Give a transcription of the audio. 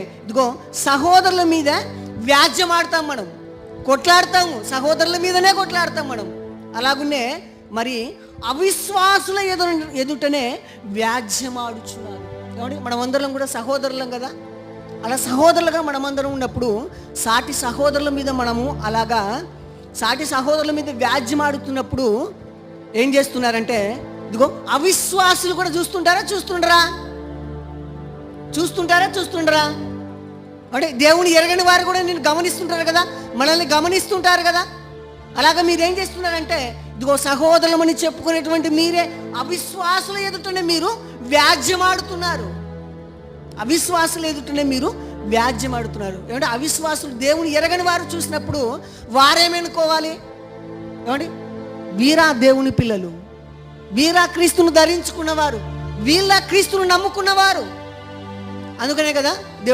ఇదిగో సహోదరుల మీద వ్యాజ్యం ఆడతాం మనం. కొట్లాడతాము. సహోదరుల మీదనే కొట్లాడతాం మనం. అలాగునే మరి అవిశ్వాసుల ఎదురు ఎదుటనే వ్యాజ్యం ఆడుచున్నారు. మనమందరం కూడా సహోదరులం కదా? అలా సహోదరులుగా మనమందరం ఉన్నప్పుడు సాటి సహోదరుల మీద మనము అలాగా సాటి సహోదరుల మీద వ్యాజ్యం ఆడుతున్నప్పుడు ఏం చేస్తున్నారంటే ఇదిగో అవిశ్వాసులు కూడా చూస్తుంటారా? చూస్తుండరా? చూస్తుంటారా చూస్తుండరా? అంటే దేవుని ఎరగని వారు కూడా నేను గమనిస్తుంటారు కదా? మనల్ని గమనిస్తుంటారు కదా? అలాగా మీరు ఏం చేస్తున్నారంటే ఇదిగో సహోదరులమని చెప్పుకునేటువంటి మీరే అవిశ్వాసుల ఎదుటనే మీరు వ్యాజ్యమాడుతున్నారు. అవిశ్వాసులు ఎదుటనే మీరు వ్యాజ్యమాడుతున్నారు. ఏమంటే అవిశ్వాసులు దేవుని ఎరగని వారు చూసినప్పుడు వారేమనుకోవాలి? ఏమండి? వీరా దేవుని పిల్లలు. వీరా క్రీస్తును ధరించుకున్నవారు. వీళ్ళ క్రీస్తును నమ్ముకున్నవారు. అందుకనే కదా దేవుడు